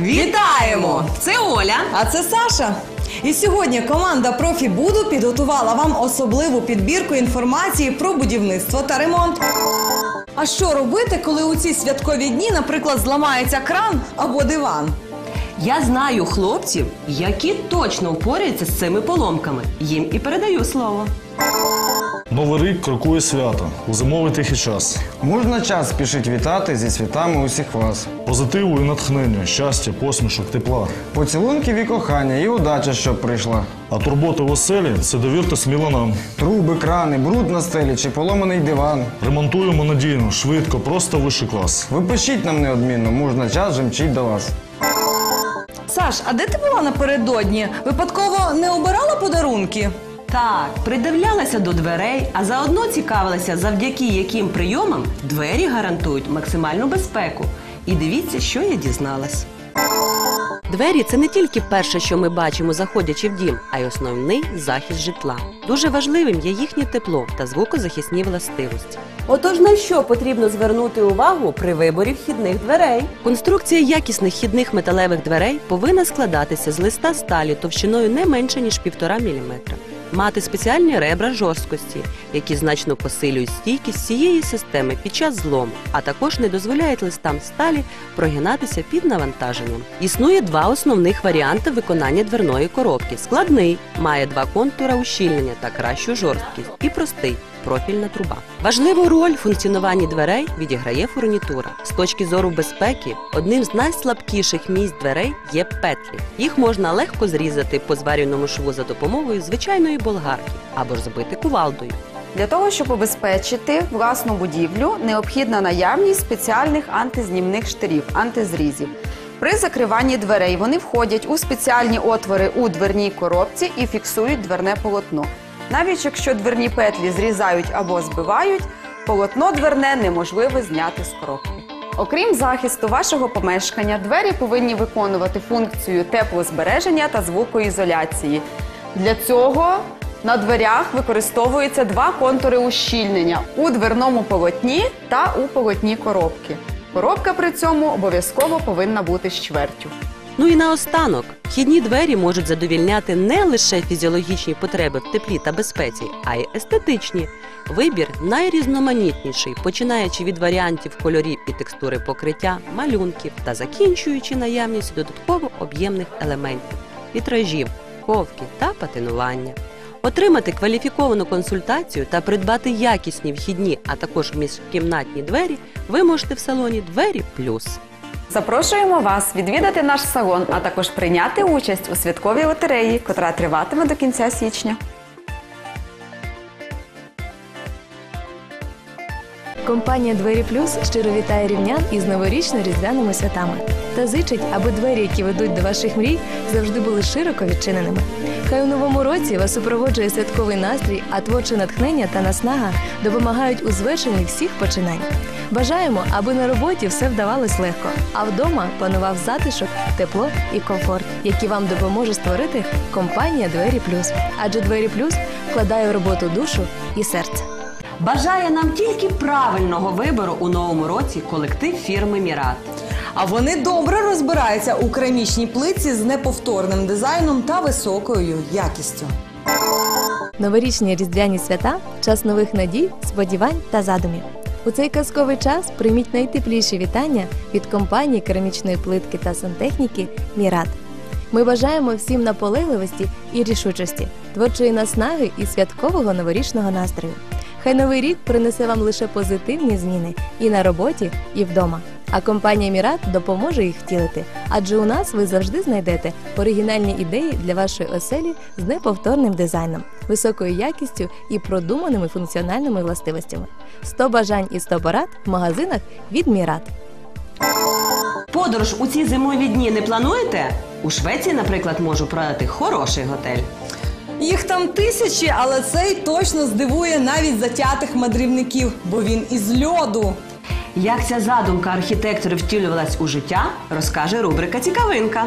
Вітаємо! Це Оля. А це Саша. І сьогодні команда Профі Буду підготувала вам особливу підбірку інформації про будівництво та ремонт. А що робити, коли у ці святкові дні, наприклад, зламається кран або диван? Я знаю хлопців, які точно впораються з цими поломками. Їм і передаю слово. Новий рік крокує свято у зимовий тихий час. Можна час спішить вітати зі святами усіх вас. Позитиву і натхнення, щастя, посмішок, тепла. Поцілунків і кохання, і удача, щоб прийшла. А турботи в оселі це довірте сміло нам. Труби, крани, бруд на стелі чи поломаний диван. Ремонтуємо надійно, швидко, просто вищий клас. Ви пишіть нам неодмінно, можна час же мчить до вас. Саш, а де ти була напередодні? Випадково не обирала подарунки? Так, придивлялася до дверей, а заодно цікавилася, завдяки яким прийомам двері гарантують максимальну безпеку. І дивіться, що я дізналась. Двері це не тільки перше, що ми бачимо, заходячи в дім, а й основний захист житла. Дуже важливим є їхнє тепло та звукозахисні властивості. Отож, на що потрібно звернути увагу при виборі вхідних дверей? Конструкція якісних хідних металевих дверей повинна складатися з листа сталі товщиною не менше ніж 1,5 мм. Мати спеціальні ребра жорсткості, які значно посилюють стійкість цієї системи під час злому, а також не дозволяють листам сталі прогинатися під навантаженням. Існує два основних варіанти виконання дверної коробки: складний має два контура ущільнення та кращу жорсткість, і простий профільна труба. Важливу роль в функціонуванні дверей відіграє фурнітура. З точки зору безпеки, одним з найслабкіших місць дверей є петлі. Їх можна легко зрізати по зварюваному шву за допомогою звичайної болгарки або ж забити кувалдою. Для того, щоб убезпечити власну будівлю, необхідна наявність спеціальних антизнімних штирів, антизрізів. При закриванні дверей вони входять у спеціальні отвори у дверній коробці і фіксують дверне полотно. Навіть якщо дверні петлі зрізають або збивають, полотно дверне неможливо зняти з коробки. Окрім захисту вашого помешкання, двері повинні виконувати функцію теплозбереження та звукоізоляції. Для цього на дверях використовуються два контури ущільнення у дверному полотні та у полотні коробки. Коробка при цьому обов'язково повинна бути з чвертю. Ну і наостанок, вхідні двері можуть задовільняти не лише фізіологічні потреби в теплі та безпеці, а й естетичні. Вибір найрізноманітніший, починаючи від варіантів кольорів і текстури покриття, малюнків та закінчуючи наявністю додатково об'ємних елементів, вітражів, ковки та патинування. Отримати кваліфіковану консультацію та придбати якісні вхідні, а також міжкімнатні двері ви можете в салоні Двері Плюс. Запрошуємо вас відвідати наш салон, а також прийняти участь у святковій лотереї, котра триватиме до кінця січня. Компанія Двері Плюс щиро вітає рівнян із новорічно-різдвяними святами та зичить, аби двері, які ведуть до ваших мрій, завжди були широко відчиненими. Хай у новому році вас супроводжує святковий настрій, а творче натхнення та наснага допомагають у звершенні всіх починань. Бажаємо, аби на роботі все вдавалось легко, а вдома панував затишок, тепло і комфорт, які вам допоможе створити компанія Двері Плюс. Адже Двері Плюс вкладає в роботу душу і серце. Бажає нам тільки правильного вибору у новому році колектив фірми Мірат. А вони добре розбираються у керамічній плитці з неповторним дизайном та високою якістю. Новорічні різдвяні свята час нових надій, сподівань та задумів. У цей казковий час прийміть найтепліші вітання від компанії керамічної плитки та сантехніки Мірат. Ми бажаємо всім наполегливості і рішучості, творчої наснаги і святкового новорічного настрою. Хай новий рік принесе вам лише позитивні зміни і на роботі, і вдома. А компанія Мірат допоможе їх втілити, адже у нас ви завжди знайдете оригінальні ідеї для вашої оселі з неповторним дизайном, високою якістю і продуманими функціональними властивостями. 100 бажань і 100 порад в магазинах від Мірат. Подорож у ці зимові дні не плануєте? У Швеції, наприклад, можу порадити хороший готель. Їх там тисячі, але цей точно здивує навіть затятих мандрівників, бо він із льоду. Як ця задумка архітекторів втілювалась у життя, розкаже рубрика Цікавинка.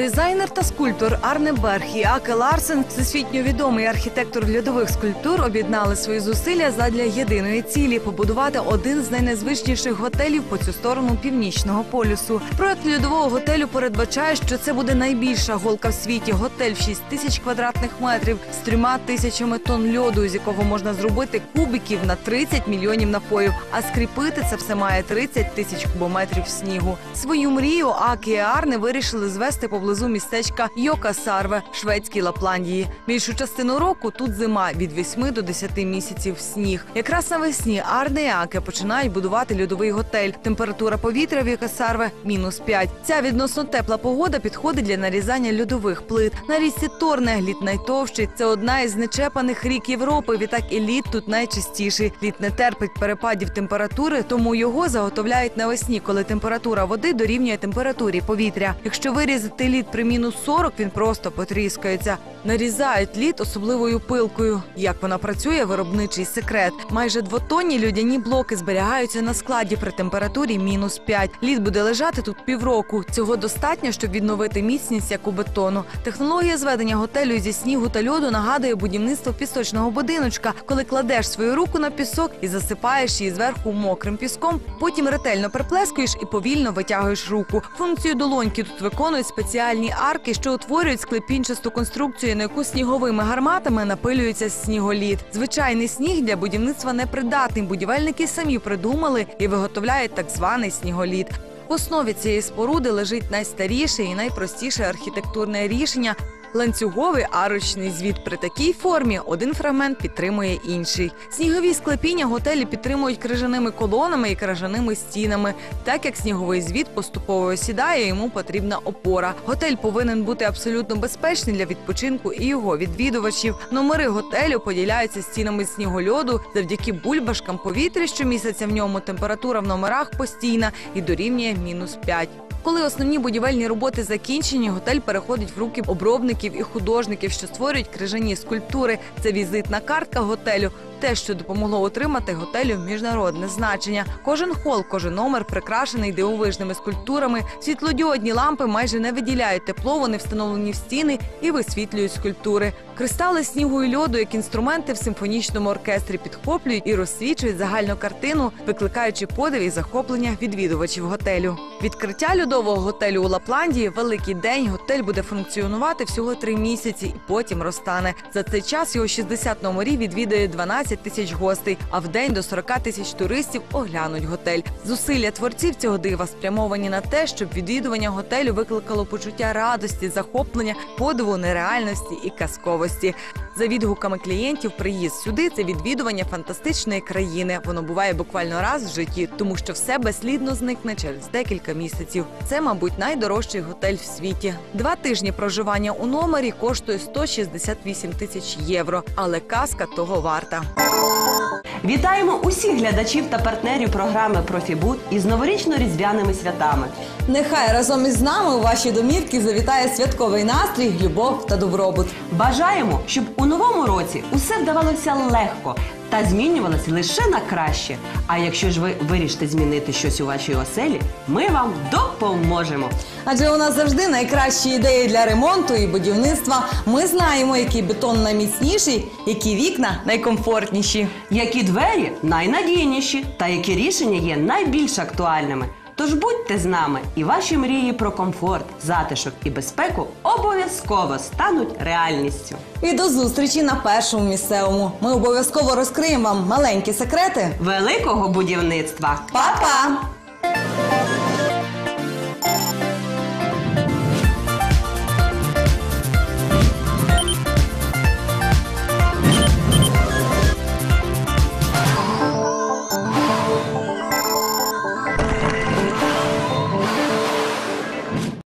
Дизайнер та скульптор Арне Берг і Аке Ларсен, всесвітньо відомий архітектор льодових скульптур, об'єднали свої зусилля задля єдиної цілі побудувати один з найнезвичніших готелів по цю сторону північного полюсу. Проект льодового готелю передбачає, що це буде найбільша голка в світі. Готель в 6 тисяч квадратних метрів з трьома тисячами тонн льоду, з якого можна зробити кубиків на 30 мільйонів напоїв. А скріпити це все має 30 тисяч кубометрів снігу. Свою мрію Акі і Арне вирішили звести поблизу містечка Йокасарве, шведській Лапландії. Більшу частину року тут зима від 8 до 10 місяців сніг. Якраз навесні Арне і Аке починають будувати льодовий готель. Температура повітря в Йокасарве мінус 5. Ця відносно тепла погода підходить для нарізання льодових плит. На річці Торне лід найтовщий. Це одна із нечепаних рік Європи. Відтак і лід тут найчастіший. Лід не терпить перепадів температури, тому його заготовляють навесні, коли температура води дорівнює температурі повітря. Якщо вирізати лід при мінус 40, він просто потріскається. Нарізають лід особливою пилкою. Як вона працює, виробничий секрет. Майже двотонні льодяні блоки зберігаються на складі при температурі мінус 5. Лід буде лежати тут півроку. Цього достатньо, щоб відновити міцність як у бетону. Технологія зведення готелю зі снігу та льоду нагадує будівництво пісочного будиночка, коли кладеш свою руку на пісок і засипаєш її зверху мокрим піском. Потім ретельно приплескуєш і повільно витягуєш руку. Функцію долоньки тут виконують спеціальні арки, що утворюють склепінчасту конструкцію, на яку сніговими гарматами напилюється сніголід. Звичайний сніг для будівництва непридатний. Будівельники самі придумали і виготовляють так званий сніголід. В основі цієї споруди лежить найстаріше і найпростіше архітектурне рішення. Ланцюговий арочний звіт при такій формі один фрагмент підтримує інший. Снігові склепіння готелі підтримують крижаними колонами і крижаними стінами. Так як сніговий звіт поступово осідає, йому потрібна опора. Готель повинен бути абсолютно безпечний для відпочинку і його відвідувачів. Номери готелю поділяються стінами снігольоду завдяки бульбашкам повітря, що місяця в ньому температура в номерах постійна і дорівнює мінус 5. Коли основні будівельні роботи закінчені, готель переходить в руки обробників і художників, що створюють крижані скульптури. Це візитна картка готелю. Те, що допомогло отримати готелю міжнародне значення. Кожен хол, кожен номер прикрашений дивовижними скульптурами. Світлодіодні лампи майже не виділяють тепло, вони встановлені в стіни і висвітлюють скульптури. Кристали снігу і льоду, як інструменти в симфонічному оркестрі, підхоплюють і розсвічують загальну картину, викликаючи подив і захоплення відвідувачів готелю. Відкриття льодового готелю у Лапландії великий день. Готель буде функціонувати всього три місяці і потім розтане. За цей час його 60 номерів відвідає 12 тисяч гостей, а в день до 40 тисяч туристів оглянуть готель. Зусилля творців цього дива спрямовані на те, щоб відвідування готелю викликало почуття радості, захоплення, подиву, нереальності і казковості. За відгуками клієнтів, приїзд сюди це відвідування фантастичної країни. Воно буває буквально раз в житті, тому що все безслідно зникне через декілька місяців. Це, мабуть, найдорожчий готель в світі. Два тижні проживання у номері коштує 168 тисяч євро, але казка того варта. Вітаємо усіх глядачів та партнерів програми Профібут із новорічно-різдвяними святами. Нехай разом із нами у ваші домівки завітає святковий настрій, любов та добробут. Бажаємо, щоб у новому році усе вдавалося легко та змінювалася лише на краще. А якщо ж ви вирішите змінити щось у вашій оселі, ми вам допоможемо. Адже у нас завжди найкращі ідеї для ремонту і будівництва. Ми знаємо, який бетон найміцніший, які вікна найкомфортніші. Які двері найнадійніші та які рішення є найбільш актуальними. Тож будьте з нами, і ваші мрії про комфорт, затишок і безпеку обов'язково стануть реальністю. І до зустрічі на першому місцевому. Ми обов'язково розкриємо вам маленькі секрети. Великого будівництва! Па-па!